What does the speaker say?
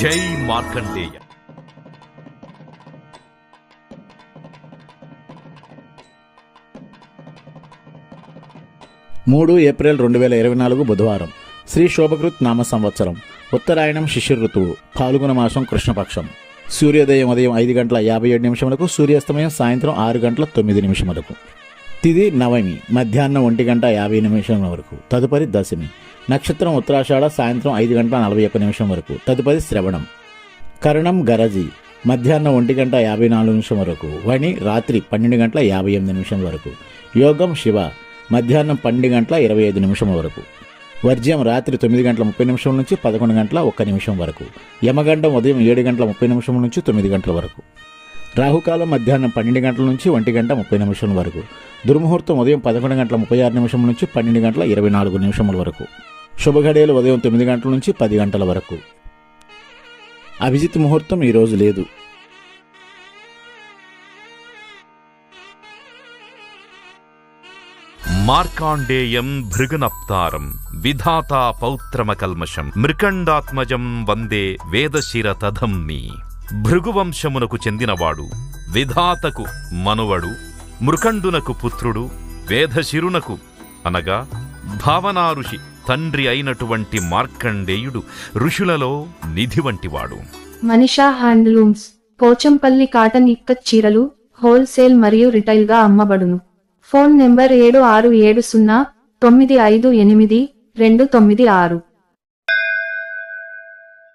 జై మార్కండేయ. మూడు ఏప్రిల్ రెండు వేల ఇరవై నాలుగు బుధవారం శ్రీ శోభకృత్ నామ సంవత్సరం ఉత్తరాయణం శిశిర ఋతువు పాల్గొన మాసం కృష్ణపక్షం. సూర్యోదయం ఉదయం ఐదు గంటల యాభై ఏడు నిమిషములకు సూర్యాస్తమయం సాయంత్రం ఆరు గంటల తొమ్మిది నిమిషములకు. తిది నవమి మధ్యాహ్నం ఒంటి గంట యాభై నిమిషముల వరకు తదుపరి దశమి నక్షత్రం ఉత్తరాషాఢ సాయంత్రం ఐదు గంటల నలభై ఒక్క నిమిషం వరకు. తదుపరి శ్రవణం. కరణం గరజి. మధ్యాహ్నం ఒంటి గంట యాభై నాలుగు నిమిషం వరకు. వణి రాత్రి పన్నెండు గంటల యాభై ఎనిమిది నిమిషం వరకు. యోగం శివ. మధ్యాహ్నం పన్నెండు గంటల ఇరవై ఐదు నిమిషం వరకు. వర్జ్యం రాత్రి తొమ్మిది గంటల ముప్పై నిమిషం నుంచి పదకొండు గంటల ఒక్క నిమిషం వరకు. యమగండం ఉదయం ఏడు గంటల ముప్పై నిమిషం నుంచి తొమ్మిది గంటల వరకు. రాహుకాలం మధ్యాహ్నం పన్నెండు గంటల నుంచి ఒంటి గంట ముప్పై నిమిషం వరకు. దుర్ముహూర్తం ఉదయం పదకొండు గంటల ముప్పై ఆరు నిమిషం నుంచి పన్నెండు గంటల ఇరవై నాలుగు నిమిషముల వరకు. శుభఘడియలు ఉదయం తొమ్మిది గంటల నుంచి పది గంటల వరకు. అభిజిత్ ముహూర్తం ఈ రోజు లేదు. మార్కాండేయం భృగునప్తారం విధాతా పౌత్రమకల్మషం మృకండాత్మజం వందే వేదశిర తధంమి భృగువంశమునకు చెందినవాడు విధాతకు మనువడు మృకండునకు పుత్రుడు వేదశిరునకు అనగా భావనా ఋషి తండ్రి అయినటువంటి మార్కండేయుడు ఋషులలో నిధి వంటివాడు. మనిషా హ్యాండ్లూమ్స్ పోచంపల్లి కాటన్ ఇక్కత్ చీరలు హోల్సేల్ మరియు రిటైల్గా అమ్మబడును. ఫోన్ నెంబర్ ఏడు ఆరు ఏడు సున్నా తొమ్మిది ఐదు ఎనిమిది రెండు తొమ్మిది ఆరు.